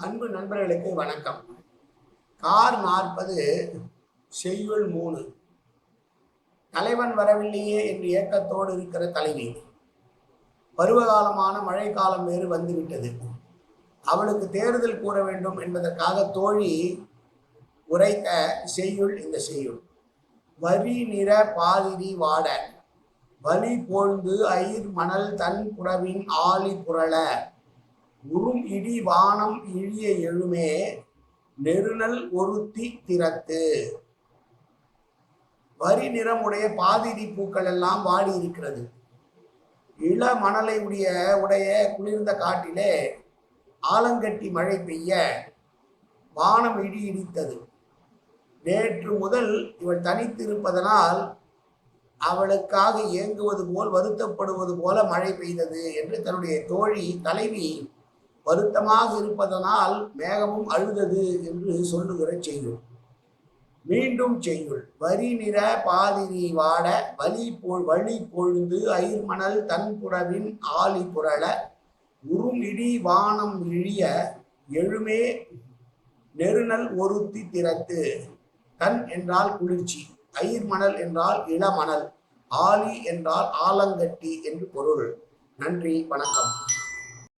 அன்பு நண்பர்களுக்கு வணக்கம். கார் நாற்பது செய்யுள் மூணு. தலைவன் வரவில்லையே என்று ஏக்கத்தோடு இருக்கிற தலைவி. பருவகாலமான மழைக்காலம் வேறு வந்துவிட்டது. அவளுக்கு தேர்தல் கூற வேண்டும் என்பதற்காக தோழி உரைத்த செய்யுள் இந்த செய்யுள். வரி நிற பாதிரி வாட வலி போழ்ந்து ஐர் மணல் தன் புறவின் ஆலி புரள. உறும் இடி வானம் இழிய எழுமே நெருநல் ஒருத்தி திறத்து. வரி நிறமுடைய பாதிரி பூக்கள் எல்லாம் வாடி இருக்கிறது. இள மணலை உடைய உடைய குளிர்ந்த காட்டிலே ஆலங்கட்டி மழை பெய்ய வானம் இடி இடித்தது. நேற்று முதல் இவள் தனித்திருப்பதனால் அவளுக்காக ஏங்குவது போல் வருத்தப்படுவது போல மழை பெய்தது என்று தன்னுடைய தோழி தலைவி வருத்தமாக இருப்பதனால் மேகமும் அழுதது என்று சொல்லுகிற செய்யுள். மீண்டும் செய்யுள். வரி நிற பாதிரி வாட வலி போல் வழி பொழுது ஐர்மணல் தன்புறவின் ஆலி புரள உறும் இடி வானம் இழிய எழுமே நெருநல் ஒருத்தி திறத்து. தன் என்றால் குளிர்ச்சி ஐர்மணல் என்றால் இளமணல் ஆலி என்றால் ஆலங்கட்டி என்று பொருள். நன்றி வணக்கம்.